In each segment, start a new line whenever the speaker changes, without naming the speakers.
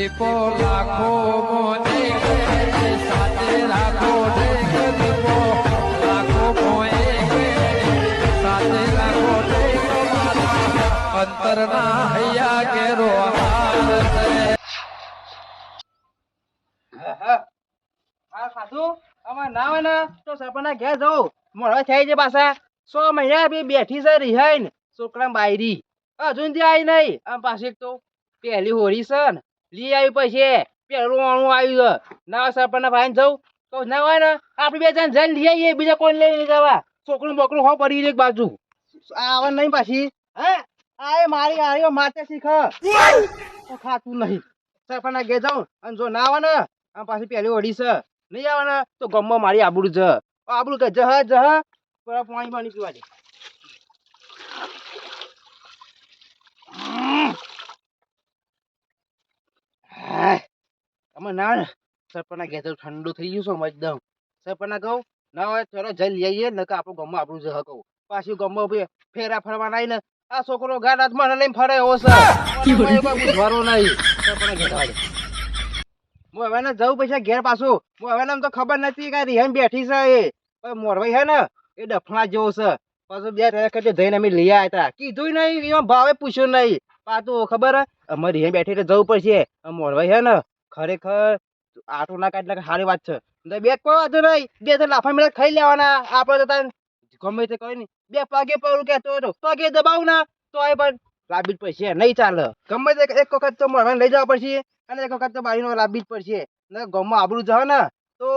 દીપો લાખો સાથે રાખો લાખો સાથે રાખો અંતરના હૈયા કેરો
ના ને મોડવા થઈ છે પાછા. સો મહિના બેઠી છે રિહાઈન છોકરા બાયરી. હજુ સુધી આવી નહીં. આમ પાછી તો પહેલી હોળી છે ને. લઈ આવી પછી પેલું અણું આવ્યું છે. ના હોય સરપંચના ભાઈને જવું? તો ના હોય ને, આપણે બે જણ જઈને લઈ આવીએ, બીજા કોઈ લઈ જવા. છોકરું બોકરું હો પડી એક બાજુ. આવે નહીં પાછી. હે? આ મારી આરીઓ માથે શીખ. ખાતું નહીં. સરપંચના ઘેર જાઉં અને જો ના આવે ને, આમ પાછી પહેલી ઓડી છે. નહીં આવે ને, તો ગમમાં મારી આબડું જ આબડું કે જહ જહ. પેલા પાણી પાણી પીવા દે. અમે ના સરપના ઘેર ઠંડુ થઈ ગયું છે એકદમ. સરપના કહું ના હોય ચલો જઈ લઈ આવીએ ને કે આપણું ગમવા આપણું જહ કહું પાછું ગમમાં ફેરા ફરવા નાઈ ને આ છોકરો ગાડ હાથમાં લઈને ફરે એવો છે. નહીં. સરપના ઘેર હું હવે ને જવું પછી ઘેર પાછું. હું હવે ને તો ખબર નથી કે રિહાઈ બેઠી છે એ. મોરવાઈ છે ને એ ડફણા જેવો છે. પાછું બે ત્રણ વખતે જઈને અમે લઈ આવ્યા હતા. કીધું નહીં એમાં ભાવે પૂછ્યું નહીં. પાછું ખબર હે અમારે અહીંયા બેઠી એટલે જવું પડશે. મોરવાઈ છે ને ખરેખર આટો ના કાઢ એટલે સારી વાત છે. બે કોઈ વાંધો નહીં. બે તો લાફા મેળા ખાઈ લેવાના. આપણે તો ગમે તે કઈ નહીં બે પગે પગલું કહેતો હતો. પગે દબાવ ના તો એ પણ લાભી જ પડશે. નહીં ચાલે. ગમે તે એક વખત તો મોરવાઈને લઈ જવા પડશે અને એક વખત તો બારીનો લાભી જ પડશે. ને ગામમાં આબરું જાવ ને તો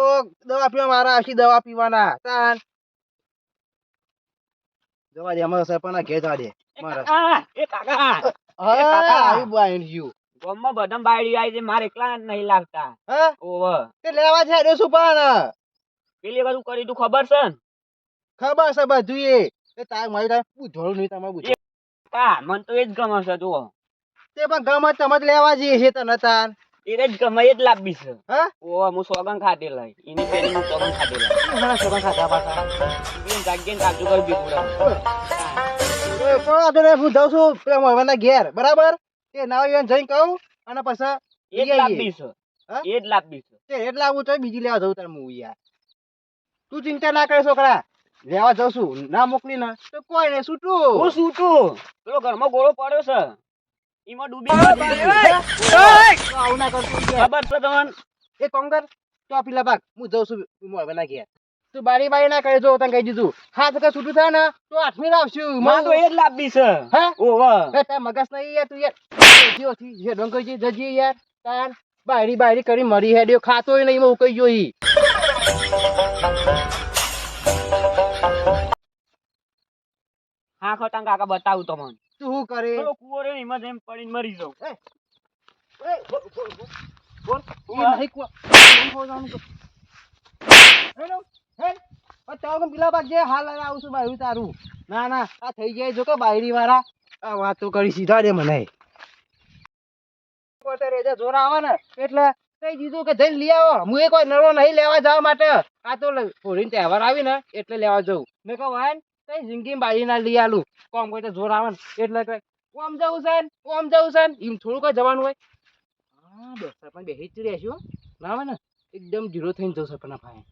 દવા પીવા મારા આશી દવા પીવાના. તાન. જવા દે અમારા સરપંચના ઘેર જવા દે. મારા.
કાકા. ગામમાં બધા બાયડી આવી છે મારે એકલા નહીં લાગતા. ઓવ.
તે લેવા છે અરે શું
પેલી બધું કરી તું ખબર છે
ખબર છે બધું એ એ તાર મારી તાર પૂછોડું નહીં તમારે પૂછો
કા મને તો એ જ ગમે છે
તે પણ ગમે તમે જ લેવા જઈએ છે તને તાર.
એ જ ગમે એ જ લાંબી છે.
હા?
ઓવ હું સોગન ખાતે લઈ. એની પેલી હું સોગન ખાતે લઈ.
ઘણા ખાતા પાછા.
એમ કાજુ કરી દીધું
પણ વાંધો હું જાઉં છું પેલા મોહમ્મદના ઘેર. બરાબર? એ ના હોય જઈને કહું અને પછી
એ જ
લઈ આવીએ.
લાંબી છે
હા?
એ જ લાંબી છે
તે એટલે આવું તો બીજી લેવા જવું તારે હું યાર. તું ચિંતા ના કરે છોકરા. લેવા જાઉં છું. ના મોકલી ના. તો કોઈ નહીં
હું
છૂટું
પેલો ઘરમાં ગોળો પડ્યો છે. એમાં ડૂબી
આવું ના કરતું.
ખબર છે તમને?
એ કોંગર તો આ પેલા ભાગ. હું જઉં છું મોહમ્મદના ઘેર. તું બારી બારી ના કરે જો તને કહી દીધું. હાથ કે છૂટું થાય ને તો આઠમી લાવશું.
માં તો એ જ લાંબી છે.
હા?
ઓવ
એ તે મગસ નહીં યાર તું યાર. જીઓ થી જે ડોંગર જજી યાર. તાર બારી બારી કરી મરી હેડ્યો. ખાતોય નહીં હું કઈ ઈ
હા ખોટા કાકા બતાવું તમને
તું શું કરે?
પેલો કૂવો રહ્યો એમાં જેમ પડીને મરી જાઉં.
એ, બોલ, બોલ, નહીં કુવા. તો. હેલો, કેમ પેલા બાજુ જે હાલ આવું છું ભાઈ તારું. ના ના, આ થઈ જાય જો કે બાયરી વાળા આ વાતો કરી સીધા દે મને. જોર આવે ને. એટલે કઈ દીધું કે જઈને લઈ આવો. હું એ કોઈ નળો નહીં લેવા જવા માટે. આ તો હોળીનો તહેવાર આવી ને, એટલે લેવા જવું મેં કહું વાન કઈ જિંદગી બાળી ના લઈ આલું? કોમ કોઈ જોર આવે ને. એટલે કઈ કોમ જવું છે કોમ જવું છે એમ થોડું કઈ જવાનું હોય. હા બસ પણ બેસી જ રહેશું હો. ના આવે ને, એકદમ ઝીરો થઈને જવું સરપંચના ભાઈ.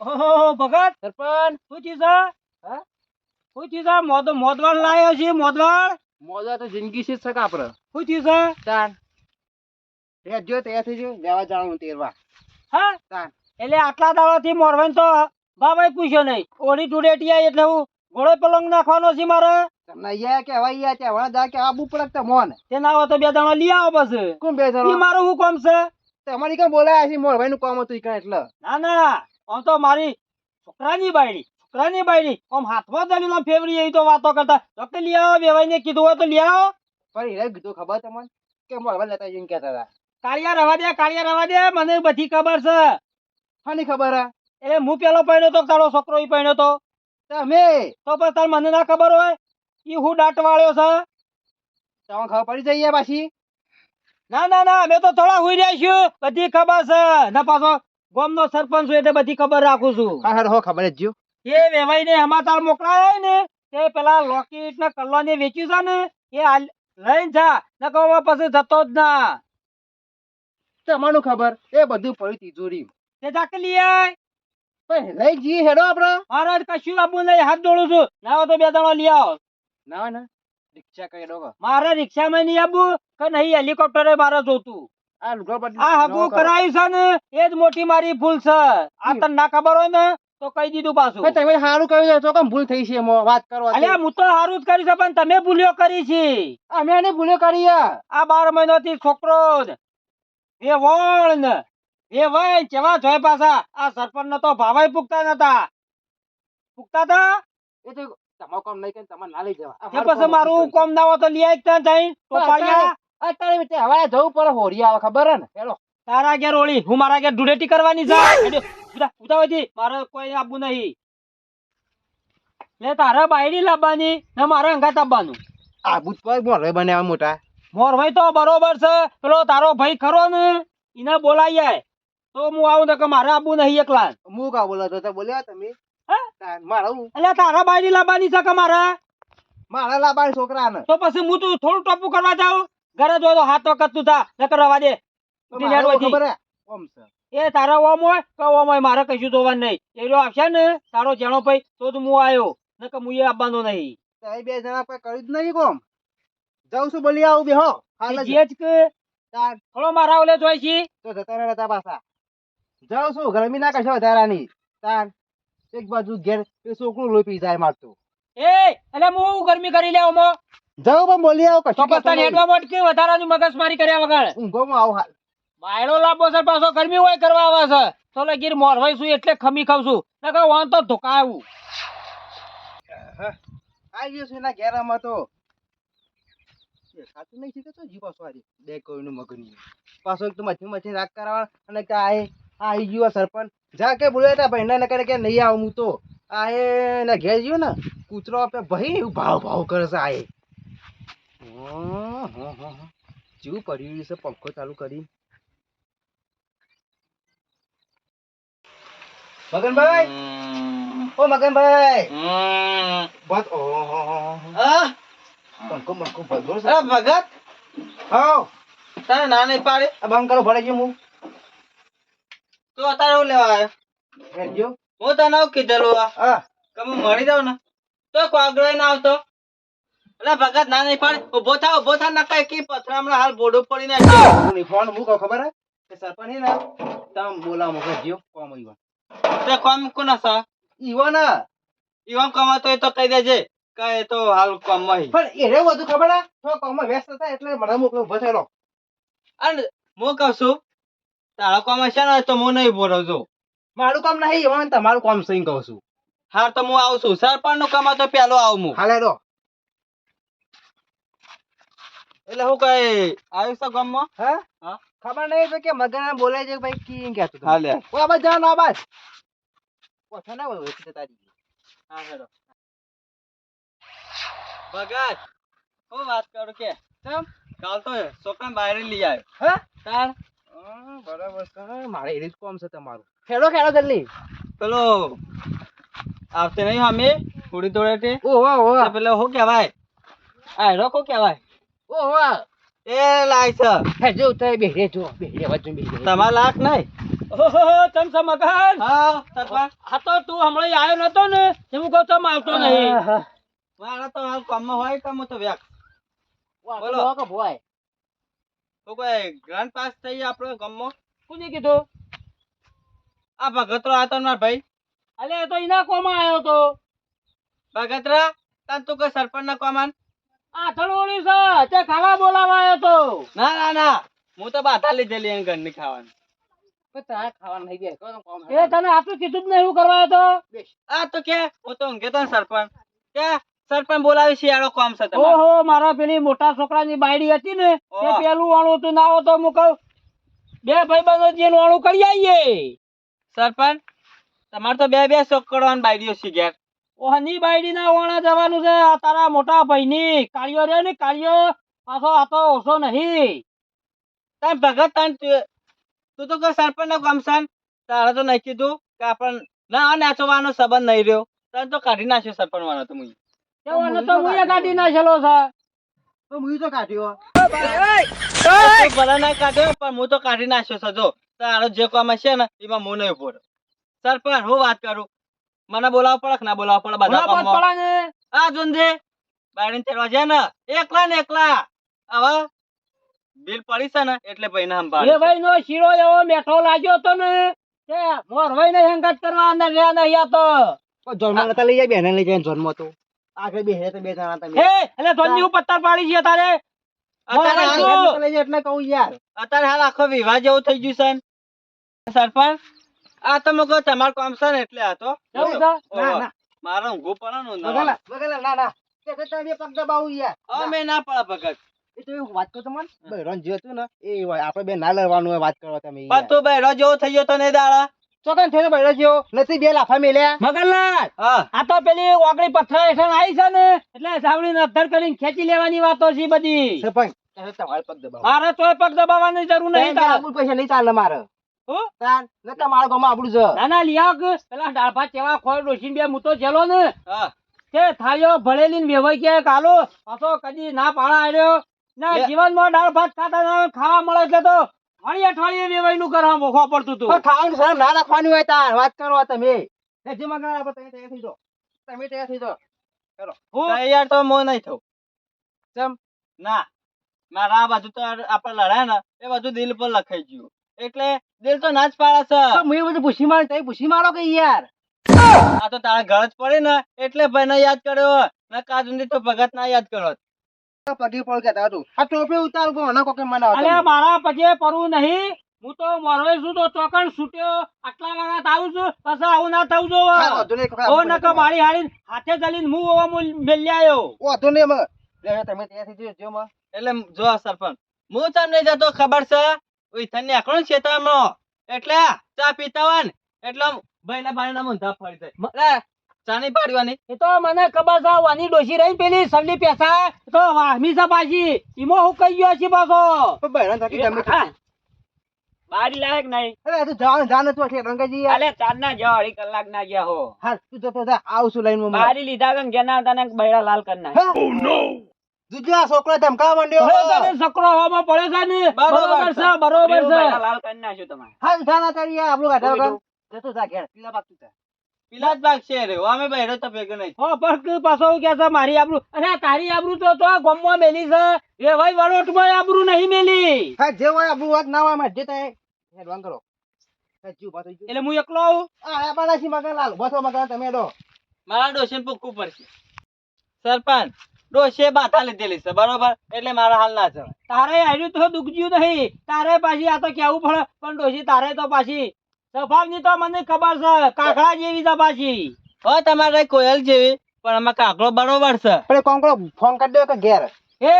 ઓહો ભગત
સરપંચ
શું ચીજ છે
હા?
શું ચીજ છે મોદ મોદવાળ લાયો છે મોદવાળ
મોજા તો જિંદગી છે સકા આપડે
શું ચીજ છે
તાન તે જો તૈયાર થઈ ગયો લેવા જવાનું તેરવા
હા
તાન
એટલે આટલા દાડાથી મોરવાન તો બાબાએ પૂછ્યો નહીં ઓડી ટુડેટી આવી એટલે હું ઘોડે પલંગ નાખવાનો છે મારે
તમને કે હવાઈ ગયા ત્યાં વણા કે આબુ પડક તો મોન
તે ના હોય તો બે દાણા લઈ આવો પછી.
કોણ બે
મારું કામ છે?
તમારી કેમ બોલાયા છે? મોર ભાઈ નું કામ હતું ઈ કાંઈ એટલે.
ના ના આમ તો મારી છોકરાની બાયડી છોકરાની બાયડી. આમ હાથમાં ફેવરી તો વાતો કરતા. ડોક્ટર લઈ આવો બેવાઈને કીધું હોય તો લઈ આવો.
પણ એને કીધું ખબર તમને? કે મોર ભાઈ લેતા જઈને કહેતા હતા.
કાળિયા રવા દે કાળિયા રવા દે મને બધી ખબર છે.
ખાની ખબર હે?
એટલે હું પેલો પડ્યો તો તારો છોકરો ઈ પડ્યો તો?
તમે?
તો પછી તાર મને ના ખબર હોય? ઈ હું દાટ વાળ્યો છે?
તમને ખબર પડી જઈએ પાછી?
ના ના ના અમે તો થોડા હુઈ રહ્યા છું બધી ખબર છે. ના પાછો ગોમ નો સરપંચ છું એટલે બધી ખબર રાખું છું.
હા ખબર જ જો
એ વેવાઈને સમાચાર મોકલાયા ને તે પેલા લોકેટ ને કલ્લાને વેચ્યું છે ને એ લઈને જા ન કહો પછી જતો જ ના.
તમારું ખબર એ બધું પડ્યું તિજોરી
તે જાકે લઈ આય
લઈ જઈએ હેડો આપડે
મારા કશું આપવું નહીં હાથ દોડું છું. ના તો બે દાણો લઈ આવો.
ના ને. રિક્ષા કઈ ડોગા
મારે રિક્ષામાં નહીં આપવું કે નહીં હેલિકોપ્ટરે મારે જોતું.
આ લુગડા બદલી
આ હગું કરાયું છે ને એ જ મોટી મારી ભૂલ છે. આ તને ના ખબર હોય ને તો કહી દીધું પાછું.
તમે સારું કહ્યું તો કેમ ભૂલ થઈ છે વાત કરો
અલ્યા હું તો સારું જ કરી છે પણ તમે ભૂલ્યો કરી છે.
અમે એને ભૂલ્યો કરી
આ બાર મહિનાથી છોકરો જ. એ વણ એ વય કેવા જોય પાછા. આ સરપંચ ને તો ભાવાય પૂગતા નતા. પૂગતા તા?
એ તો તમારું કામ નહીં કે તમારે ના લઈ જવા. આ મારું કામ
મારું
હતું.
કોમ ના હોય તો લઈ આય ત્યાં જઈ તો
પણ
પાડ્યા
અત્યારે અત્યારે હવે જવું પડે હોરી આવે ખબર હે ને? હેડો
તારા ઘેર ઓળી હું મારા ઘેર ધૂળેટી કરવાની છે. હેડો, ઉઠા, ઉઠા વધી. મારે કોઈ આપવું નહીં. લે તારે બાયડી લાવવાની ને મારે અંગાત આપવાનું
આ બુટ પર મોરે બનાવ્યા મોટા.
મોરભાઈ તો બરોબર છે પેલો તારો ભાઈ ખરો ને એને આય. તો હું આવું ને કે મારે આપવું નહીં એકલા
હું કા બોલો તો બોલ્યા તમે. મારા
એટલે તારા બાયડી લાવવાની છે કે મારે?
મારા લાબાર છોકરા ને
તો પછી હું તું થોડું ટપુ કરવા જાઉં? ઘરે જો હાથ વખત તું થા નકર રવા દે. ઉઠી નેડ વધી.
ખબર ઓમ છે.
એ તારા ઓમ હોય કે ઓમ હોય મારે કશું જોવાનું નહીં. એ રહ્યો આવશે ને તારો જેણો ભાઈ તો જ હું આવ્યો નકર હું એ આવવાનો નહીં.
તમે બે જણા કોઈ કર્યું જ નહીં કોમ? જાઉં છું બોલી આવું બેહો હાલ જ.
કે થોડો મારા ઓલે જોઈ છી.
તો જતા રહેતા પાછા. જાઉં છું ગરમી ના કશો વધારાની. તાન. એક બાજુ ઘેર એ છોકરું લોહી પી જાય મારતું.
એ એટલે હું ગરમી કરી લેવો મો
જાવ પણ બોલી આવું
તો
કશું
પછી હેડવા મોટ કે વધારાની મગજમારી કર્યા વગર?
ઊંઘોમાં આવ હાલ.
બાયડો લાંબો સર પાછો ગરમી હોય કરવા આવે છે. તો ગીર મોરવાઈ છું એટલે ખમી ખાવ છું. નકર વાં તો ધોકાવું આવી.
ગયો છું એના ઘેરામાં તો. સાચું નહીં શીખે તો જીવા આજે બે કોઈનું મગની પાછો એક તો મચ્છી મચ્છી રાગ કરાવવા અને કે આ એ આ આવી ગયો સરપંચ. જા કે બોલે ભાઈ ના કરે કે નહીં આવું હું તો. આ એને ઘેર ગયો ને કૂતરો આપે ભાઈ ભાવ ભાવ કરે છે આ. જેવું પડ્યું છે પંખો ચાલુ કરી. મગનભાઈ? ઓ મગનભાઈ! બસ ઓહો પંખો પંખો
ભગત!
હા
તારે ના નહીં પાડે.
ભંગ બંધ કરો ભરાઈ ગયો હું.
તો અત્યારે હું લેવા આવ્યો? હું તને આવું કીધેલું આ. મળી દઉં ને તો કોગડો ના આવતો. એટલે ભગત ના નહીં પણ ઊભો થા ઊભો થા નકાય કે પથરામણા હાલ બોડો પડી નાખ્યો.
ફોન મૂકો ખબર હે? કે સરપંચ ને તમ બોલાવો મૂકો જીઓ કોમ ઈવન.
તે કોમ કોના સા?
ઈવન.
ઈવન કમાતો એ તો કહી દેજે કે તો હાલ કોમમાં
પણ એને બધું ખબર હે? તો કોમમાં વ્યસ્ત હતા એટલે મને મોકલો ઊભો થયેલો.
અને હું કહું છું તારા કામ હશે ને તો હું નહીં ભરો
મારું કામ નહીં ઈવન તમારું કામ સહી કહું છું.
હા તો હું આવું છું. સરપંચનું કમાતો પેલો આવું હું.
હાલે રો
એટલે હું કઈ આવ્યું છે ગામમાં?
હા?
હા?
ખબર નહીં કે મગન બોલે છે ભાઈ કી કે તું
હાલે.
ઓ આબાદ જાઓ ને આબાદ ઓછો ના હોય ઓછી તારી
હા હેડો ભગત હું વાત કરું કે?
કેમ?
કાલ તો છોકરા બહાર લઈ આવ્યો.
હા?
તાર?
બરાબર છે. મારે એ જ કોમ છે તમારું. ખેડો ખેડો જલ્દી.
પેલો આવશે નહીં અમે? થોડી થોડી
ઓહો ઓહો
પેલો હો કહેવાય? આ હેડો શું કહેવાય?
ઓહો
એ લાય છે.
હે જો તે બેહરે જો બેહરે વાજુ બેહરે
તમાર લાખ નહીં? ઓહો તમ સમગન હા તરપા આ તો તું હમણાં આવ્યો નતો ને હું કહું તો આવતો નહીં. મારા તો હાલ કામમાં હોય કામ તો વ્યાક બોલો.
કો ભોય
તો કોઈ ગ્રાન્ડ પાસ થઈ આપણો ગામમાં?
કોને કીધું?
આ ભગતરો ને ભાઈ.
અલે તો ઇના કોમાં આવ્યો તો?
ભગતરા તન તું કે સરપંચ ના કોમાન
આ થળોળી છે તે ખાવા બોલાવા આવ્યો તો.
ના ના ના. હું તો બાધા લીધેલી એમ ઘરની ખાવાની.
પણ તારે ખાવાનું નહીં દે કોણ કોમ
એ તને આટલું કીધું જ નહીં એવું કરવા તો? આ તો કે હું તો ઊંઘે તો ને સરપંચ. કે સરપંચ બોલાવી શિયાળો કોમ છે
ઓહો મારા પેલી મોટા છોકરાની બાયડી હતી ને તે પેલું વાણું તું ના તો હું કહું બે ભાઈબંધો જે વાણું કરી આવીએ
સરપંચ તમારે તો બે બે છોકરાની બાયડીઓ છે ઘેર.
ઓહની બાયડી ના વાણા જવાનું છે આ તારા મોટા ભાઈની. કાળિયો રે ને કાળિયો પાછો આ તો ઓછો નહીં.
તાન ભગત તાન તું તું કોઈ સરપંચ ના કામ છે તારે તો નહીં કીધું કે આપણ ના નાચવાનો સંબંધ નહીં રહ્યો. તને તો કાઢી નાખ્યો સરપંચ વાળો તો મુઈ.
તેઓને તો મુએ કાઢી નાખેલો છે.
તો મુય તો કાઢ્યો.
તું ભલે ના કાઢ્યો પણ હું તો કાઢી નાખ્યો છે જો. તારો જે કામ છે ને એમાં હું નહીં ઊભો સરપંચ હું વાત કરું? મને બોલાવવું પડે ના બોલાવવું પડે બધા
ઘણા પડે ને.
આ જોનજે. બાયડીને તેડવા જાય ને? એકલા ને એકલા. હવે બિલ પડી છે ને એટલે ભાઈ ના
એ
સંભાળે
ભાઈ નો શીરો એવો મેઠો લાગ્યો તો ને કે મોરભાઈ ને હંગાત કરવા અંદર રહ્યા નહીં તો.
જન્મ નતા લઈ જાય બેને લઈ જાય જન્મ તો આગળ બે હે તો બે જણા તમે.
એ એટલે ધોની ઉપર પત્તર પાડી છે તારે?
અત્યારે હાલ-?
એટલે કહું યાર.
અત્યારે હાલ આખો વિવાહ જેવું થઈ ગયું છે સરપંચ આ તમે કહો તમારું કામ છે ને એટલે આ તો?
ના ના.
મારે ને
તે તમે પગ દબાવું યાર.
અમે ના. પડે ભગત.
વાત કરો તમને બહેરાન હતું ને એ આપણે બે ના લડવાનું વાત કરવા તમે
તો ભાઈ બહેરો જેવો થઈ ગયો તો ને દાડા.
ચોકન થયો બહેરો જેવો નથી બે લાફા મેલ્યા.
મગનલાલ આ તો પેલી ઓગળી પથ્થર હેઠળ આવી છે ને એટલે સાવડીને અધ્ધર કરીને ખેંચી લેવાની વાતો છે બધી.
સરપંચ તમારે પગ દબાવો.
મારે તોય પગ દબાવવાની જરૂર નહીં તારે
પૈસા નહીં ચાલે મારે.
હું?
તાન નતા મારા ગામમાં આપણું છે.
ના ના લિયા પેલા દાળ ભાત દાળ ખાતા ખાવા મળે એટલે તો અઠવાડિયે અઠવાડિયે વેવાઈ નું કરવા મોખવા પડતું હતું.
ખાવાનું સર ના રાખવાની હોય તાર વાત કરો તમે. એ જે આપણે તમે તૈયાર થઈ જાઓ. તમે તૈયાર થઈ જાઓ.
હું?
તૈયાર તો મો નહીં થવું
ચમ?
ના. મારા આ બાજુ તો આપણે લડાય ને એ બધું દિલ પર લખાઈ ગયું. એટલે દિલ તો ના જ પાડે છે.
એ બધું ભૂસી માર મારો કે યાર?
આ તો તારા ઘર જ પડી ને એટલે ભાઈને યાદ કર્યો ને કાજુંદી તો ભગત ના યાદ કરો
પગે પડ કેતા હતું. આ ટોપી ઉતાર કો મને કોકે મને
અલે મારા પગે પડવું નહીં. હું તો મરોય છું તો ચોકણ છૂટ્યો. આટલા વાળા આવું છું. પછી આવું ના થવું જો ઓ નક મારી હાડી હાથે ચાલીને હું ઓવા મુલ મેલ્યા
ઓ તો ને લે તમે જાઓ જો માં.
એટલે જો સરપંચ હું તમને જતો ખબર છે એટલે ચા પીતા હોય ને એટલે ભાઈ ના ભાઈ ના મોંધા ફરી જાય ચા નહીં પાડવાની.
એ તો મને ખબર છે વાની ડોશી રહી પેલી સવલી પેસા. તો વાહમી છે પાછી. ઈમો હું કહી ગયો છે પાછો?
બહેરા થાકી તમે
બારી લાયક નહીં.
અરે તું જાણ જાણ તો છે રંગજી
અલે ચાર ના જો અઢી કલાક ના ગયા હો.
હા તું તો જા આવશું લાઈનમાં
બારી લીધા કે જેના તને બહેરા લાલ કરી ઓ
નો આ છોકરો ધમકા માંડ્યો.
હો તને છોકરો હોવામાં પડે છે ને?
બરોબર છે.
છે બરોબર છે. લાલ કરી નાખ્યો તમારે.
હા જાના તારી આ આપણું ગાઢા? જતો જા ઘેર પીલા બાકી તું
પેલા જ ભાગ છે રે. અમે બહેરો તો ભેગો નહીં.
હો પણ પાછો કે છે? મારી આબરૂ અરે તારી આબરૂ તો તો આ મેલી છે. એ ભાઈ વડોટમાં આબરૂ નહીં મેલી.
હા જે હોય આપણું વાત ના હોયમાં જે હેડવાન કરો. હા, જીવ પાછો જીવ.
એટલે હું એકલો આવું?
આ આ બાલાસી મગન લાલ? બસો મગન તમે દો
મારા ડોશીને પૂકવું પડશે. સરપંચ ડોશીએ બાથા લીધેલી છે બરોબર? એટલે મારા હાલ ના છે
તારે આવ્યું તો દુખજ્યું નહીં. તારે પાછી આ તો કેવું પડે પણ ડોશી તારે તો પાછી સ્વભાવની તો મને ખબર છે કાકડા જેવી છે
હો તમારે કોયલ જેવી પણ આમાં કાકડો બરોબર છે.
પણ કોંકડો ફોન કરી દો કે ઘેર.
એ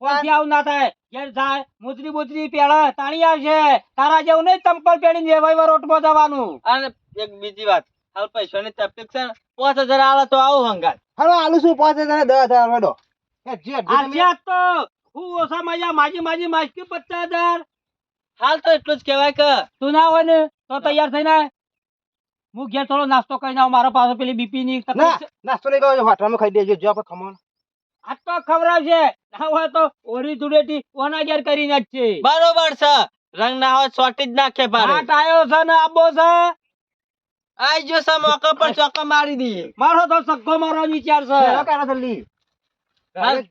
કોઈ આવું ના થાય. ઘેર જાય મુતરી મુતરી પેળે તાણી આવશે. તારા જેવું નહીં ચંપલ પહેરીને વેવાઈ રોટમાં જવાનું.
અને એક બીજી વાત હાલ પૈસાની તકલીફ છે પાંચ હજાર આલે તો આવું હંગાત.
હાલો આલુ શું પાંચ હજાર દસ હજાર વેડો.
તો હું ઓછા મજા માજી માજી માજકી પચાસ હજાર.
હાલ તો એટલું જ કહેવાય કે
તું ના હોય ને તો તૈયાર થઈને. હું ઘેર થોડો નાસ્તો કરીને આવું. મારા પાસે પેલી બીપી ની.
નાસ્તો નહીં ગયો હોટલમાં ખાઈ દેજો જો આપણે ખમણ.
આ તો ખવડાવશે ના હોય તો ઓરી ધૂળેટી ઓના ઘેર કરીને જ છે
બરોબર છે. રંગ ના હોય સોટી જ નાખે પાડે
આટ આયો છે ને આબો છે.
આઈ જો છે મોકો પર ચોકો મારી દી.
મારો તો સગ્ગો મારો વિચાર છે.
કાઢો જલ્દી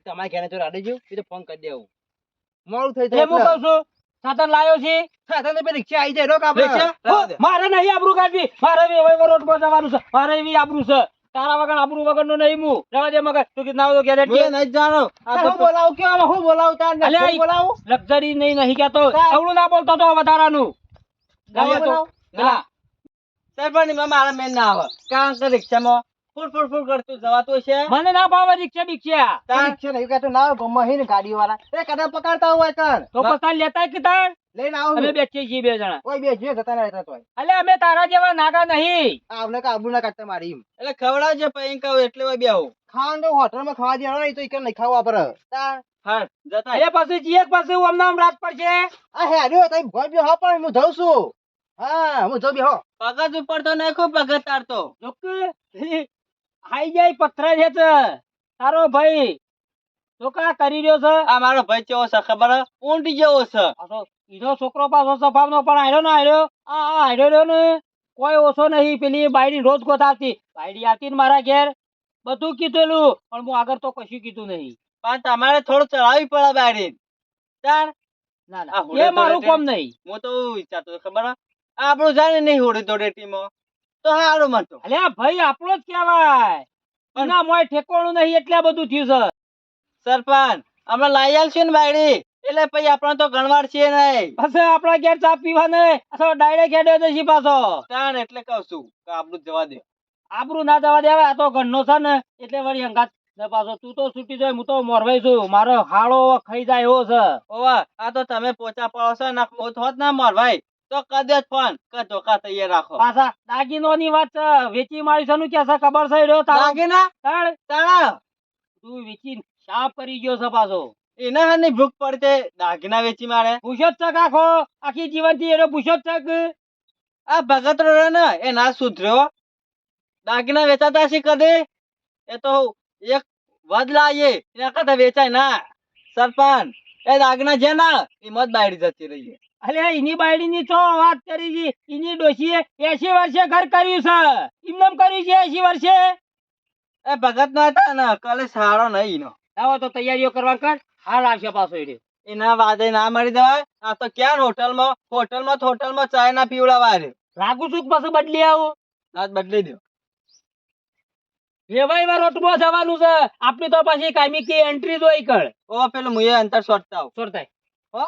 તમારે ઘેર જો રાડે જો એ તો ફોન કરી દેવું. મોડું થઈ જાય
હું કહું છું સાધન લાયો છે?
સાધન તો રિક્ષા આવી જાય રોક આપણે.
મારે નહીં આબરૂ કાઢવી. મારે વેવાઈ રોડ પર જવાનું છે. મારે એવી આબરૂ છે. તારા વગર આબરૂ વગરનું નહીં હું. રહેવા દે મગર તું કીધું ના તો
એ નહીં જાણો.
આ હું બોલાવું? કે હું બોલાવું તાર ને? બોલાવું?
લક્ઝરી નહીં નહીં કેતો. અવળું ના બોલતો તો વધારાનું. તો-
બોલાવું?
ના.
સરપંચ મારા મેન ના આવે. કારણ કે રિક્ષામાં ફૂલ ફૂલ ફૂલ કરતું જવાતું છે
મને ના ભાવે રિક્ષા બિક્ષા.
આ રિક્ષા નહીં કહેતો ના ગમમાં હે ને ગાડી વાળા એ કદાચ પકડતા હોય કર
તો પછી લેતા કે તાર
લઈને આવું.
અમે બેઠીએ છીએ બે જણા.
કોઈ બે જે જતા રહેતા તોય.
અલે અમે તારા જેવા નાગા નહીં.
આવને કાબુ ના કાઢતા મારી
એટલે ખવડાવજે પછી કહું એટલે બે આવું
ખાવાનું તો હોટલમાં ખાવા દેવાનો નહીં તો ઈ કઈ નહીં ખાવું આપણે તાર
હા જતા
અલે પછી જીએક પછી આમ નામ રાત પડશે?
આ હેડ્યો તઈ ભોય બે પણ હું જઉં છું. હા હું જો બેહો.
પગત ઉપર તો નાખો પગત તાર તો
જોક આઈ જાય પથરા છે. તારો ભાઈ તો કા કરી રહ્યો છે?
આ મારો ભાઈ કેવો છે ખબર હે? જેવો છે.
ઈનો છોકરો પાછો સફાવનો પણ આયરો ને આયરો. આ આ આયરો રહ્યો ને કોઈ ઓછો નહીં. પેલી બાયડી રોજ ગોતાવતી બાયડી આવતી ને મારા ઘેર. બધું કીધેલું પણ હું આગળ તો કશું કીધું નહીં.
પણ તમારે થોડું ચડાવી પડે બાયડી. તાર.
ના ના. એ મારું કામ નહીં.
હું તો વિચારતો ખબર? આપણું જાણે નહીં હોડી ધૂળેટીમાં તો સારું મન તો.
અલ્યા ભાઈ આપણો જ કહેવાય. એના મોય ઠેકોણું નહીં એટલે બધું થયું છે.
સરપંચ અમે લાઈ આલશું ને બાયડી એટલે પછી આપણે તો ગણવાર છીએ નહીં.
પછી આપણા ઘેર ચા પીવા નહીં. અથવા ડાયરેક્ટ હેડે જશી પાછો.
તાણ એટલે કહું છું કે આપણું જવા દે.
આબરું ના જવા દેવા આ તો ઘરનો છે ને એટલે વળી હંગાત. પાછો તું તો છૂટી જાય હું તો મોરવાઈ છું. મારો હાળો ખાઈ જાય એવો છે.
ઓવા આ તો તમે પોચા પાડો છો ના મોત હોત ના માર ભાઈ તો કદે જ ફોન કે ધોકા તૈયાર રાખો.
પાછા દાગીનોની વાત વેચી મારી છે કે છે? ખબર છે? રહ્યો
દાગીના?
તળ.
તળ.
તું વેચી સાપ કરી ગયો છે પાછો?
એના હાને ભૂખ પડતે દાગીના વેચી મારે.
પૂછો છે કાખો આખી? જીવનથી એનો પૂછો છે
આ ભગત રે ને એ ના સુધર્યો. દાગીના વેચાતા છે કદે? એ તો એક વદ લાવીએ એના કરતા વેચાય ના. સરપંચ એ દાગીના છે ના એ મત બાયડી જતી રહી.
અલે એની બાયડીની છો વાત કરી છે એની ડોશીએ એસી વર્ષે ઘર કર્યું છે. એમને કર્યું છે એસી વર્ષે?
એ ભગત નો હતા ને કાલે સારો નહીં નો
આવો તો તૈયારીઓ કરવા કર. હાલ આવશે પાછો એડે
એના વાદે ના મળી દેવાય આ તો ક્યાં હોટલમાં હોટલમાં હોટલમાં ચાય ના પીવડાવા રે
લાગુ છું પાછું બદલી આવું.
રાત બદલી દો.
વેવાઈમાં રોટમાં જવાનું છે. આપણી તો પછી કાયમી કે એન્ટ્રી જોઈ કર.
ઓ પેલું મુએ અંતર સોટતા આવું.
છોડતાય
હો?